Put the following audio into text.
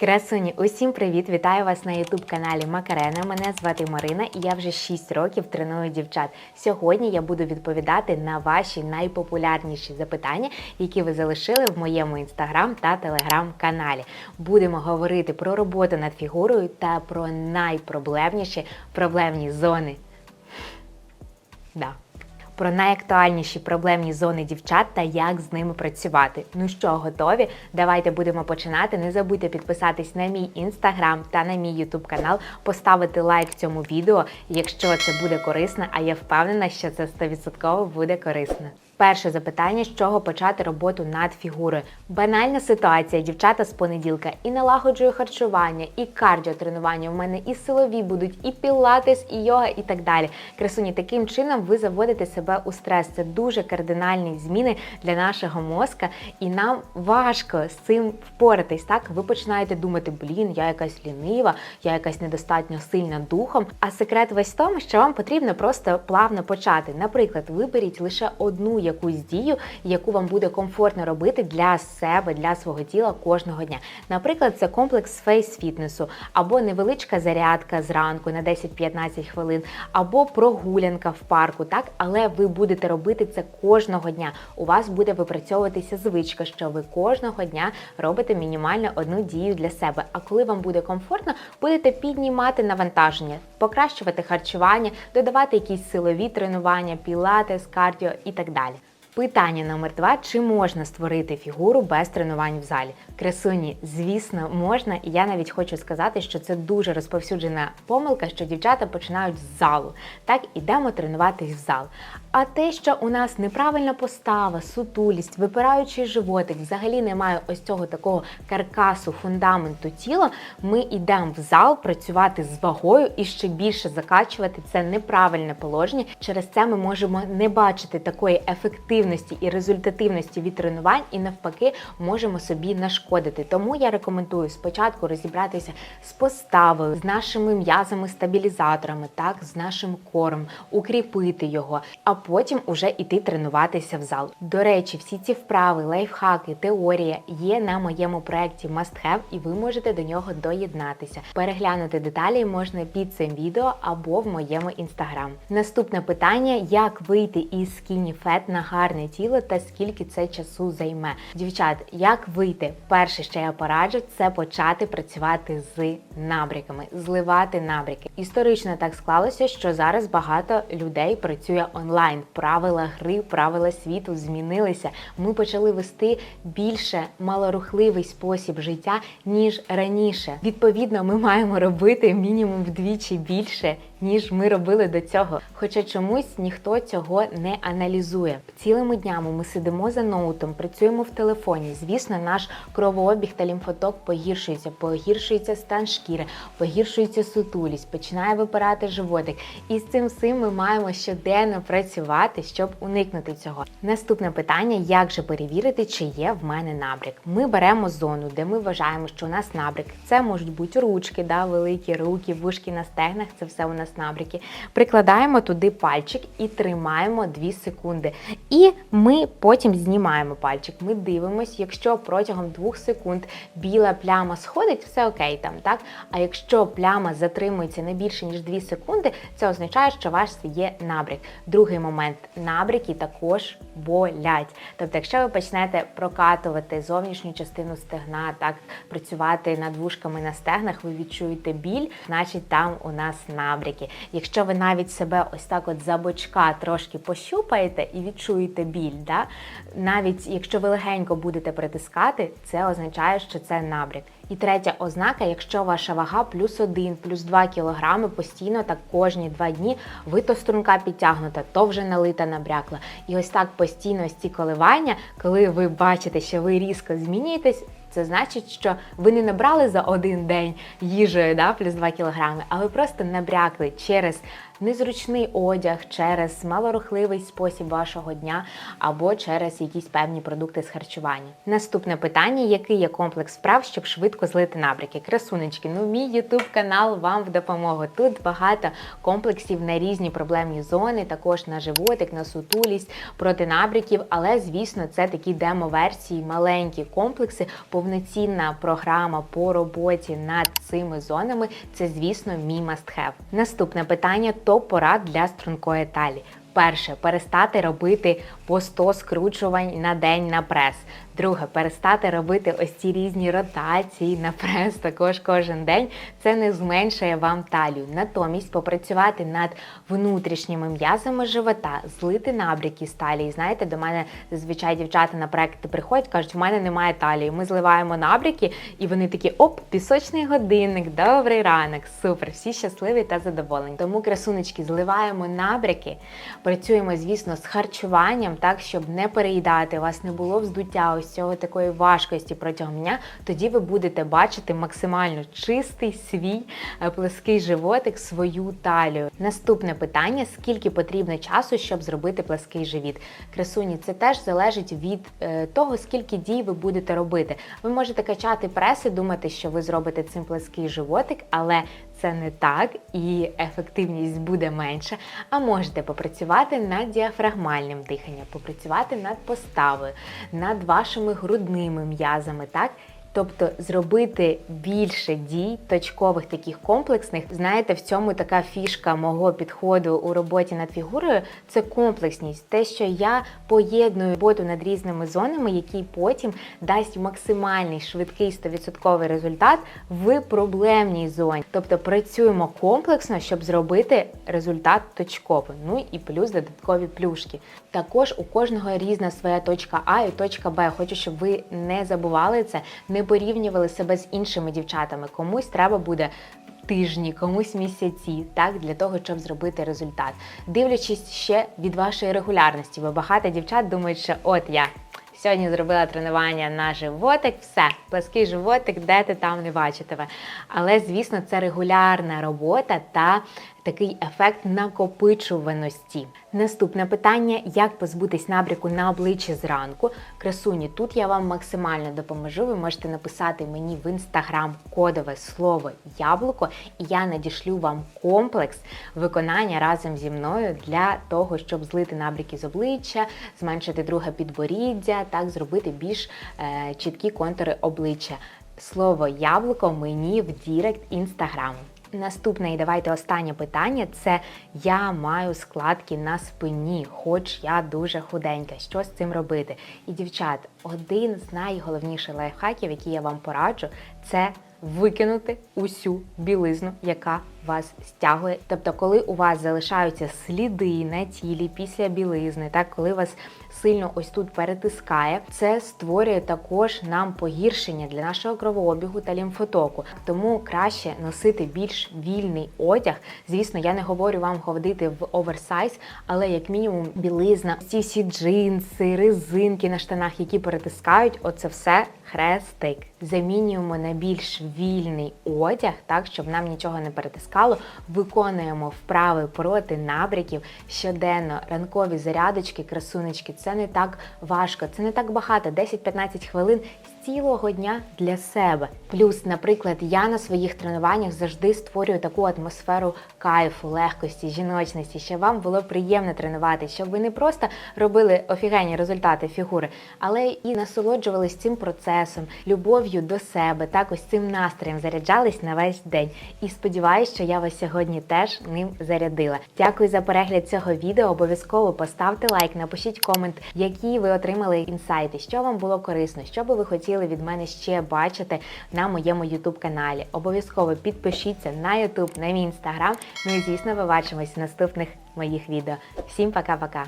Красуні, усім привіт! Вітаю вас на ютуб-каналі Макарена. Мене звати Марина і я вже 6 років треную дівчат. Сьогодні я буду відповідати на ваші найпопулярніші запитання, які ви залишили в моєму інстаграм та телеграм-каналі. Будемо говорити про роботу над фігурою та про найпроблемніші проблемні зони. Да. Про найактуальніші проблемні зони дівчат та як з ними працювати. Ну що, готові? Давайте будемо починати. Не забудьте підписатись на мій інстаграм та на мій ютуб канал, поставити лайк цьому відео, якщо це буде корисно, а я впевнена, що це 100% буде корисно. Перше запитання, з чого почати роботу над фігурою. Банальна ситуація, дівчата з понеділка і налагоджую харчування, і кардіотренування. У мене і силові будуть, і пілатес, і йога, і так далі. Красуні, таким чином ви заводите себе у стрес. Це дуже кардинальні зміни для нашого мозка, і нам важко з цим впоратись. Так, ви починаєте думати, блін, я якась лінива, я якась недостатньо сильна духом. А секрет весь в тому, що вам потрібно просто плавно почати. Наприклад, виберіть лише одну якусь дію, яку вам буде комфортно робити для себе, для свого тіла кожного дня. Наприклад, це комплекс фейс-фітнесу, або невеличка зарядка зранку на 10-15 хвилин, або прогулянка в парку. Так, але ви будете робити це кожного дня. У вас буде випрацьовуватися звичка, що ви кожного дня робите мінімально одну дію для себе. А коли вам буде комфортно, будете піднімати навантаження, покращувати харчування, додавати якісь силові тренування, пілатес, кардіо і так далі. Питання номер два: чи можна створити фігуру без тренувань в залі? Красуні, звісно, можна, і я навіть хочу сказати, що це дуже розповсюджена помилка, що дівчата починають з залу. Так, ідемо тренуватись в зал. А те, що у нас неправильна постава, сутулість, випираючий животик, взагалі немає ось цього такого каркасу, фундаменту тіла, ми йдемо в зал працювати з вагою і ще більше закачувати це неправильне положення. Через це ми можемо не бачити такої ефективності і результативності від тренувань, і навпаки, можемо собі нашкодити. Тому я рекомендую спочатку розібратися з поставою, з нашими м'язами-стабілізаторами, так, з нашим кором, укріпити його, а потім уже іти тренуватися в зал. До речі, всі ці вправи, лайфхаки, теорія є на моєму проєкті Must Have, і ви можете до нього доєднатися. Переглянути деталі можна під цим відео або в моєму інстаграм. Наступне питання: як вийти із skinny fat на гарне тіло та скільки це часу займе? Дівчат, як вийти? Перше, що я пораджу, це почати працювати з набряками, зливати набряки. Історично так склалося, що зараз багато людей працює онлайн. Правила гри, правила світу змінилися. Ми почали вести більше малорухливий спосіб життя ніж раніше. Відповідно, ми маємо робити мінімум вдвічі більше. Ніж ми робили до цього, хоча чомусь ніхто цього не аналізує. Цілими днями ми сидимо за ноутом, працюємо в телефоні. Звісно, наш кровообіг та лімфоток погіршується, погіршується стан шкіри, погіршується сутулість, починає випирати животик. І з цим всім ми маємо щоденно працювати, щоб уникнути цього. Наступне питання: як же перевірити, чи є в мене набряк? Ми беремо зону, де ми вважаємо, що у нас набряк. Це можуть бути ручки, да, великі руки, вушки на стегнах. Це все у нас набряки. Прикладаємо туди пальчик і тримаємо 2 секунди. І ми потім знімаємо пальчик. Ми дивимося, якщо протягом 2 секунд біла пляма сходить, все окей там, так? А якщо пляма затримується не більше ніж 2 секунди, це означає, що ваш є набряк. Другий момент набряки також болять. Тобто, якщо ви почнете прокатувати зовнішню частину стегна, так працювати над вушками на стегнах, ви відчуєте біль, значить там у нас набряки. Якщо ви навіть себе ось так от за бочка трошки пощупаєте і відчуєте біль, да? навіть якщо ви легенько будете притискати, це означає, що це набряк. І третя ознака, якщо ваша вага плюс 1, плюс 2 кілограми постійно так кожні два дні, ви то струнка підтягнута, то вже налита набрякла. І ось так постійно ось ці коливання, коли ви бачите, що ви різко змінюєтесь. Це значить, що ви не набрали за один день їжею да, плюс 2 кілограми, а ви просто набрякли через незручний одяг, через малорухливий спосіб вашого дня або через якісь певні продукти з харчування. Наступне питання: який є комплекс справ, щоб швидко злити набряки? Красунечки, ну мій ютуб канал вам в допомогу. Тут багато комплексів на різні проблемні зони, також на животик, на сутулість, проти набряків. Але звісно, це такі демо-версії, маленькі комплекси, повноцінна програма по роботі над цими зонами. Це, звісно, мій must-have. Наступне питання: топ порад для стрункої талії. Перше перестати робити по 100 скручувань на день на прес. Друге, перестати робити ось ці різні ротації на прес також кожен день. Це не зменшує вам талію. Натомість попрацювати над внутрішніми м'язами живота, злити набряки з талії. Знаєте, до мене зазвичай дівчата на проекти приходять, кажуть, в мене немає талії. Ми зливаємо набряки, і вони такі: оп, пісочний годинник, добрий ранок, супер, всі щасливі та задоволені. Тому красунечки зливаємо набряки. Працюємо, звісно, з харчуванням, так щоб не переїдати, у вас не було вздуття ось цього такої важкості протягом дня. Тоді ви будете бачити максимально чистий свій е, плеский животик, свою талію. Наступне питання: скільки потрібно часу, щоб зробити плеский живіт? Красуні, це теж залежить від е, того, скільки дій ви будете робити. Ви можете качати преси, думати, що ви зробите цим плеский животик, але це не так і ефективність буде менша. А можете попрацювати над діафрагмальним диханням, попрацювати над поставою, над вашими грудними м'язами, так? Тобто зробити більше дій, точкових таких комплексних. Знаєте, в цьому така фішка мого підходу у роботі над фігурою це комплексність. Те, що я поєдную роботу над різними зонами, який потім дасть максимальний швидкий 100% результат в проблемній зоні. Тобто працюємо комплексно, щоб зробити результат точковий. Ну і плюс додаткові плюшки. Також у кожного різна своя точка А і точка Б. Хочу, щоб ви не забували це, не порівнювали себе з іншими дівчатами. Комусь треба буде. Тижні, комусь місяці, так для того, щоб зробити результат, дивлячись ще від вашої регулярності, бо багато дівчат думають, що от я сьогодні зробила тренування на животик, все, плеский животик, де ти там не бачу тебе. Але звісно, це регулярна робота та такий ефект накопичуваності. Наступне питання: як позбутись набряку на обличчі зранку? Красуні, тут я вам максимально допоможу. Ви можете написати мені в інстаграм кодове слово яблуко, і я надішлю вам комплекс виконання разом зі мною для того, щоб злити набряки з обличчя, зменшити друге підборіддя, так зробити більш е, чіткі контури обличчя. Слово яблуко мені в Дірект інстаграму. Наступне і давайте останнє питання це я маю складки на спині, хоч я дуже худенька. Що з цим робити? І дівчат, один з найголовніших лайфхаків, які я вам пораджу, це викинути усю білизну, яка вас стягує. Тобто, коли у вас залишаються сліди на тілі після білизни, так коли вас сильно ось тут перетискає, це створює також нам погіршення для нашого кровообігу та лімфотоку. Тому краще носити більш вільний одяг. Звісно, я не говорю вам ходити в оверсайз, але як мінімум білизна, ці всі джинси, резинки на штанах, які перетискають, оце все хрестик. Замінюємо на більш вільний одяг, так щоб нам нічого не перетискало. Виконуємо вправи проти набряків щоденно, ранкові зарядочки, красунечки. Це не так важко, це не так багато, 10-15 хвилин цілого дня для себе. Плюс, наприклад, я на своїх тренуваннях завжди створюю таку атмосферу кайфу, легкості, жіночності, щоб вам було приємно тренувати, щоб ви не просто робили офігенні результати фігури, але і насолоджувались цим процесом, любов'ю до себе, так ось цим настроєм заряджались на весь день. І сподіваюся, що я вас сьогодні теж ним зарядила. Дякую за перегляд цього відео. Обов'язково поставте лайк, напишіть комент, які ви отримали інсайти, що вам було корисно, що би ви хотіли від мене ще бачити на моєму YouTube каналі. Обов'язково підпишіться на YouTube, на мій інстаграм. Ну і звісно, побачимось в наступних моїх відео. Всім пока-пока!